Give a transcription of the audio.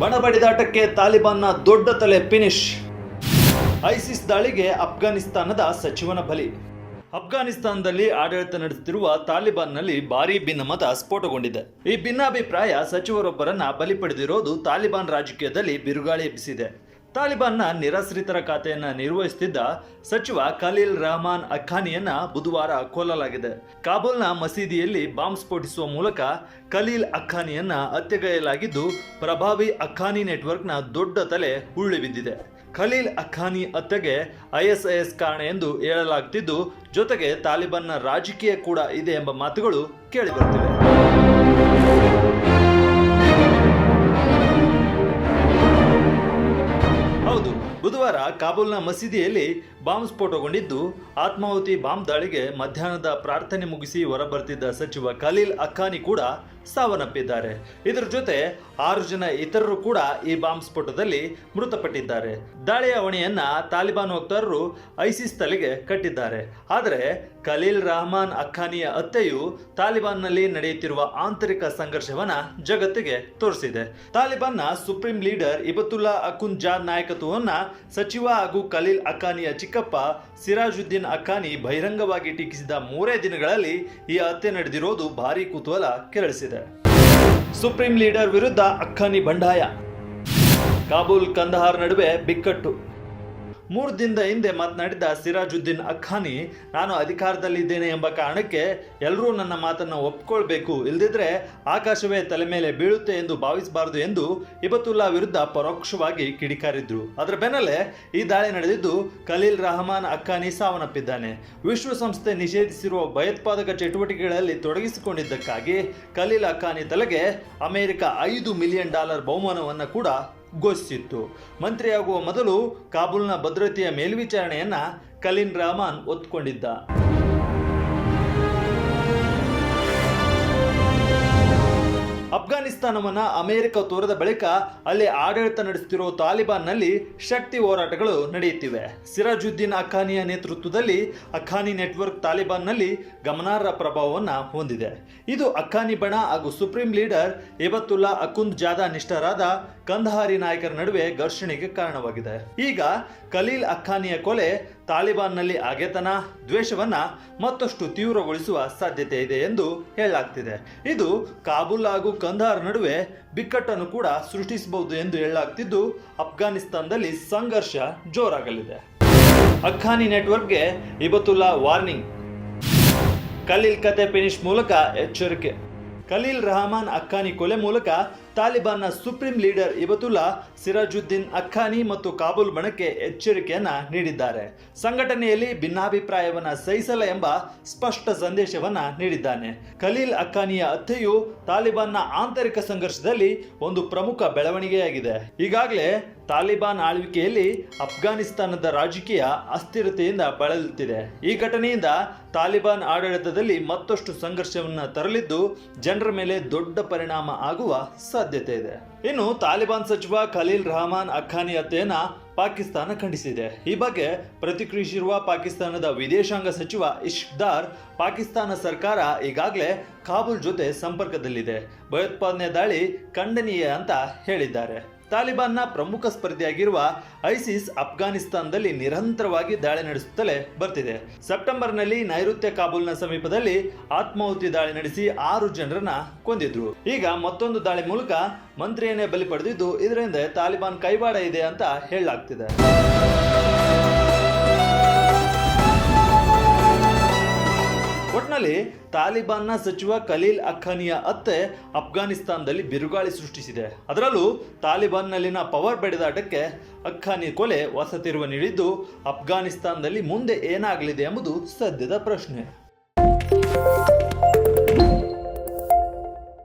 ಬಣ ಬಡಿದಾಟಕ್ಕೆ ತಾಲಿಬಾನ್ನ ದೊಡ್ಡ ತಲೆ ಫಿನಿಶ್ ಐಸಿಸ್ ದಾಳಿಗೆ ಅಫ್ಘಾನಿಸ್ತಾನದ ಸಚಿವನ ಬಲಿ. ಅಫ್ಘಾನಿಸ್ತಾನದಲ್ಲಿ ಆಡಳಿತ ನಡೆಸುತ್ತಿರುವ ತಾಲಿಬಾನ್ನಲ್ಲಿ ಭಾರೀ ಭಿನ್ನಮತ ಸ್ಫೋಟಗೊಂಡಿದೆ. ಈ ಭಿನ್ನಾಭಿಪ್ರಾಯ ಸಚಿವರೊಬ್ಬರನ್ನ ಬಲಿ ಪಡೆದಿರೋದು ತಾಲಿಬಾನ್ ರಾಜಕೀಯದಲ್ಲಿ ಬಿರುಗಾಳಿ ಎಬ್ಬಿಸಿದೆ. ತಾಲಿಬಾನ್ನ ನಿರಾಶ್ರಿತರ ಖಾತೆಯನ್ನು ನಿರ್ವಹಿಸುತ್ತಿದ್ದ ಸಚಿವ ಖಲೀಲ್ ರಹಮಾನ್ ಅಖಾನಿಯನ್ನ ಬುಧವಾರ ಕೊಲ್ಲಲಾಗಿದೆ. ಕಾಬೂಲ್ನ ಮಸೀದಿಯಲ್ಲಿ ಬಾಂಬ್ ಸ್ಫೋಟಿಸುವ ಮೂಲಕ ಖಲೀಲ್ ಅಖಾನಿಯನ್ನ ಹತ್ಯೆಗೈಯಲಾಗಿದ್ದು, ಪ್ರಭಾವಿ ಅಖಾನಿ ನೆಟ್ವರ್ಕ್ನ ದೊಡ್ಡ ತಲೆ ಉರುಳಿ ಬಿದ್ದಿದೆ. ಖಲೀಲ್ ಅಖಾನಿ ಹತ್ಯೆಗೆ ಐಎಸ್ಐಎಸ್ ಕಾರಣ ಎಂದು ಹೇಳಲಾಗುತ್ತಿದ್ದು ಜೊತೆಗೆ ತಾಲಿಬಾನ್ನ ರಾಜಕೀಯ ಕೂಡ ಇದೆ ಎಂಬ ಮಾತುಗಳು ಕೇಳಿಬರುತ್ತಿವೆ ಬುಧವಾರ ಕಾಬೂಲ್ನ ಮಸೀದಿಯಲ್ಲಿ ಬಾಂಬ್ ಸ್ಫೋಟಗೊಂಡಿದ್ದು ಆತ್ಮಾಹುತಿ ಬಾಂಬ್ ದಾಳಿಗೆ ಮಧ್ಯಾಹ್ನದ ಪ್ರಾರ್ಥನೆ ಮುಗಿಸಿ ಹೊರಬರ್ತಿದ್ದ ಸಚಿವ ಖಲೀಲ್ ಅಖಾನಿ ಕೂಡ ಸಾವನ್ನಪ್ಪಿದ್ದಾರೆ. ಇದರ ಜೊತೆ ಆರು ಜನ ಇತರರು ಕೂಡ ಈ ಬಾಂಬ್ ಸ್ಫೋಟದಲ್ಲಿ ಮೃತಪಟ್ಟಿದ್ದಾರೆ. ದಾಳಿಯ ಹೊಣೆಯನ್ನ ತಾಲಿಬಾನ್ ವಕ್ತಾರರು ಐಸಿಸ್ ತಲೆಗೆ ಕಟ್ಟಿದ್ದಾರೆ. ಆದರೆ ಖಲೀಲ್ ರಹಮಾನ್ ಅಖಾನಿಯ ಹತ್ಯೆಯು ತಾಲಿಬಾನ್ನಲ್ಲಿ ನಡೆಯುತ್ತಿರುವ ಆಂತರಿಕ ಸಂಘರ್ಷವನ್ನ ಜಗತ್ತಿಗೆ ತೋರಿಸಿದೆ. ತಾಲಿಬಾನ್ನ ಸುಪ್ರೀಂ ಲೀಡರ್ ಇಬತುಲ್ಲಾ ಅಕುನ್ ಜಾದ್ ನಾಯಕತ್ವವನ್ನ ಸಚಿವ ಹಾಗೂ ಖಲೀಲ್ ಅಖಾನಿಯ ಚಿಕ್ಕಪ್ಪ ಸಿರಾಜುದ್ದೀನ್ ಅಖಾನಿ ಬಹಿರಂಗವಾಗಿ ಟೀಕಿಸಿದ ಮೂರೇ ದಿನಗಳಲ್ಲಿ ಈ ಹತ್ಯೆ ನಡೆದಿರೋದು ಭಾರೀ ಕುತೂಹಲ ಕೆರಳಿಸಿದೆ. ಸುಪ್ರೀಂ ಲೀಡರ್ ವಿರುದ್ಧ ಅಖಾನಿ ಬಂಡಾಯ. ಕಾಬೂಲ್ ಕಂದಹಾರ್ ನಡುವೆ ಬಿಕ್ಕಟ್ಟು. ಮೂರು ದಿನದ ಹಿಂದೆ ಮಾತನಾಡಿದ ಸಿರಾಜುದ್ದೀನ್ ಅಖಾನಿ, ನಾನು ಅಧಿಕಾರದಲ್ಲಿದ್ದೇನೆ ಎಂಬ ಕಾರಣಕ್ಕೆ ಎಲ್ಲರೂ ನನ್ನ ಮಾತನ್ನು ಒಪ್ಕೊಳ್ಬೇಕು. ಇಲ್ಲದಿದ್ದರೆ ಆಕಾಶವೇ ತಲೆ ಮೇಲೆ ಬೀಳುತ್ತೆ ಎಂದು ಭಾವಿಸಬಾರದು ಎಂದು ಇಬತುಲ್ಲಾ ವಿರುದ್ಧ ಪರೋಕ್ಷವಾಗಿ ಕಿಡಿಕಾರಿದ್ರು. ಅದರ ಬೆನ್ನಲ್ಲೇ ಈ ದಾಳಿ ನಡೆದಿದ್ದು ಖಲೀಲ್ ರಹಮಾನ್ ಅಖಾನಿ ಸಾವನ್ನಪ್ಪಿದ್ದಾನೆ. ವಿಶ್ವಸಂಸ್ಥೆ ನಿಷೇಧಿಸಿರುವ ಭಯೋತ್ಪಾದಕ ಚಟುವಟಿಕೆಗಳಲ್ಲಿ ತೊಡಗಿಸಿಕೊಂಡಿದ್ದಕ್ಕಾಗಿ ಖಲೀಲ್ ಅಖಾನಿ ತಲೆಗೆ ಅಮೆರಿಕ ಐದು ಮಿಲಿಯನ್ ಡಾಲರ್ ಬಹುಮಾನವನ್ನು ಕೂಡ ಘೋಷಿಸಿತ್ತು ಮಂತ್ರಿಯಾಗುವ ಮೊದಲು ಕಾಬೂಲ್ನ ಭದ್ರತೆಯ ಮೇಲ್ವಿಚಾರಣೆಯನ್ನು ಕಲಿನ್ ರಹಮಾನ್ ಒತ್ಕೊಂಡಿದ್ದ. ಅಫ್ಘಾನಿಸ್ತಾನವನ್ನ ಅಮೆರಿಕ ತೋರದ ಬಳಿಕ ಅಲ್ಲಿ ಆಡಳಿತ ನಡೆಸುತ್ತಿರುವ ತಾಲಿಬಾನ್ನಲ್ಲಿ ಶಕ್ತಿ ಹೋರಾಟಗಳು ನಡೆಯುತ್ತಿವೆ. ಸಿರಾಜುದ್ದೀನ್ ಅಖಾನಿಯ ನೇತೃತ್ವದಲ್ಲಿ ಅಖಾನಿ ನೆಟ್ವರ್ಕ್ ತಾಲಿಬಾನ್ನಲ್ಲಿ ಗಮನಾರ್ಹ ಪ್ರಭಾವವನ್ನು ಹೊಂದಿದೆ. ಇದು ಅಖಾನಿ ಬಣ ಹಾಗೂ ಸುಪ್ರೀಂ ಲೀಡರ್ ಇಬತ್ತುಲ್ಲಾ ಅಕುಂದ್ ಜಾದಾ ನಿಷ್ಠರಾದ ಕಂದಹಾರಿ ನಾಯಕರ ನಡುವೆ ಘರ್ಷಣೆಗೆ ಕಾರಣವಾಗಿದೆ. ಈಗ ಖಲೀಲ್ ಅಖಾನಿಯ ಕೊಲೆ ತಾಲಿಬಾನ್ನಲ್ಲಿ ಅಗೆತನ, ದ್ವೇಷವನ್ನ ಮತ್ತಷ್ಟು ತೀವ್ರಗೊಳಿಸುವ ಸಾಧ್ಯತೆ ಇದೆ ಎಂದು ಹೇಳಲಾಗ್ತಿದೆ. ಇದು ಕಾಬೂಲ್ ಹಾಗೂ ಕಂದಹಾರ್ ನಡುವೆ ಬಿಕ್ಕಟ್ಟನ್ನು ಕೂಡ ಸೃಷ್ಟಿಸಬಹುದು ಎಂದು ಹೇಳಲಾಗ್ತಿದ್ದು, ಅಫ್ಘಾನಿಸ್ತಾನದಲ್ಲಿ ಸಂಘರ್ಷ ಜೋರಾಗಲಿದೆ. ಅಖಾನಿ ನೆಟ್ವರ್ಕ್ಗೆ ಇಬತುಲ್ಲಾ ವಾರ್ನಿಂಗ್. ಖಲೀಲ್ ಕತೆ ಫಿನಿಶ್ ಮೂಲಕ ಎಚ್ಚರಿಕೆ. ಖಲೀಲ್ ರಹಮಾನ್ ಅಕ್ಕಾನಿ ಕೊಲೆ ಮೂಲಕ ತಾಲಿಬಾನ್ನ ಸುಪ್ರೀಂ ಲೀಡರ್ ಇಬತುಲ್ಲಾ ಸಿರಾಜುದ್ದೀನ್ ಅಖಾನಿ ಮತ್ತು ಕಾಬೂಲ್ ಬಣಕ್ಕೆ ಎಚ್ಚರಿಕೆಯನ್ನು ನೀಡಿದ್ದಾರೆ. ಸಂಘಟನೆಯಲ್ಲಿ ಭಿನ್ನಾಭಿಪ್ರಾಯವನ್ನು ಸಹಿಸಲ್ಲ ಎಂಬ ಸ್ಪಷ್ಟ ಸಂದೇಶವನ್ನು ನೀಡಿದ್ದಾನೆ. ಖಲೀಲ್ ಅಖಾನಿಯ ಹತ್ಯೆಯು ತಾಲಿಬಾನ್ನ ಆಂತರಿಕ ಸಂಘರ್ಷದಲ್ಲಿ ಒಂದು ಪ್ರಮುಖ ಬೆಳವಣಿಗೆಯಾಗಿದೆ. ಈಗಾಗಲೇ ತಾಲಿಬಾನ್ ಆಳ್ವಿಕೆಯಲ್ಲಿ ಅಫ್ಘಾನಿಸ್ತಾನದ ರಾಜಕೀಯ ಅಸ್ಥಿರತೆಯಿಂದ ಬಳಲುತ್ತಿದೆ. ಈ ಘಟನೆಯಿಂದ ತಾಲಿಬಾನ್ ಆಡಳಿತದಲ್ಲಿ ಮತ್ತಷ್ಟು ಸಂಘರ್ಷವನ್ನು ತರಲಿದ್ದು, ಜನರ ಮೇಲೆ ದೊಡ್ಡ ಪರಿಣಾಮ ಆಗುವ ಸಾಧ್ಯತೆ ಇದೆ. ಇನ್ನು ತಾಲಿಬಾನ್ ಸಚಿವ ಖಲೀಲ್ ರಹಮಾನ್ ಅಖಾನಿ ಹತ್ಯೆಯನ್ನ ಪಾಕಿಸ್ತಾನ ಖಂಡಿಸಿದೆ. ಈ ಬಗ್ಗೆ ಪ್ರತಿಕ್ರಿಯಿಸಿರುವ ಪಾಕಿಸ್ತಾನದ ವಿದೇಶಾಂಗ ಸಚಿವ ಇಶ್ದಾರ್ ಪಾಕಿಸ್ತಾನ ಸರ್ಕಾರ ಈಗಾಗಲೇ ಕಾಬೂಲ್ ಜೊತೆ ಸಂಪರ್ಕದಲ್ಲಿದೆ. ಭಯೋತ್ಪಾದನೆ ದಾಳಿ ಖಂಡನೀಯ ಅಂತ ಹೇಳಿದ್ದಾರೆ. ತಾಲಿಬಾನ್ನ ಪ್ರಮುಖ ಸ್ಪರ್ಧಿಯಾಗಿರುವ ಐಸಿಸ್ ಅಫ್ಘಾನಿಸ್ತಾನದಲ್ಲಿ ನಿರಂತರವಾಗಿ ದಾಳಿ ನಡೆಸುತ್ತಲೇ ಬರ್ತಿದೆ. ಸೆಪ್ಟೆಂಬರ್ನಲ್ಲಿ ನೈಋತ್ಯ ಕಾಬೂಲ್ನ ಸಮೀಪದಲ್ಲಿ ಆತ್ಮಾಹುತಿ ದಾಳಿ ನಡೆಸಿ ಆರು ಜನರನ್ನ ಕೊಂದಿದ್ರು. ಈಗ ಮತ್ತೊಂದು ದಾಳಿ ಮೂಲಕ ಮಂತ್ರಿಯನ್ನೇ ಬಲಿ ಪಡೆದಿದ್ದು, ಇದರಿಂದ ತಾಲಿಬಾನ್ ಕೈವಾಡ ಇದೆ ಅಂತ ಹೇಳಲಾಗ್ತಿದೆ. ಒಟ್ನಲ್ಲಿ ತಾಲಿಬಾನ್ನ ಸಚಿವ ಖಲೀಲ್ ಅಖಾನಿಯ ಅತ್ತೆ ಅಫ್ಘಾನಿಸ್ತಾನದಲ್ಲಿ ಬಿರುಗಾಳಿ ಸೃಷ್ಟಿಸಿದೆ. ಅದರಲ್ಲೂ ತಾಲಿಬಾನ್ನಲ್ಲಿನ ಪವರ್ ಬೆಳೆದಾಟಕ್ಕೆ ಅಖಾನಿ ಕೊಲೆ ವಸತಿರುವ ತಿರುವು ನೀಡಿದ್ದು ಅಫ್ಘಾನಿಸ್ತಾನದಲ್ಲಿ ಮುಂದೆ ಏನಾಗಲಿದೆ ಎಂಬುದು ಸದ್ಯದ ಪ್ರಶ್ನೆ.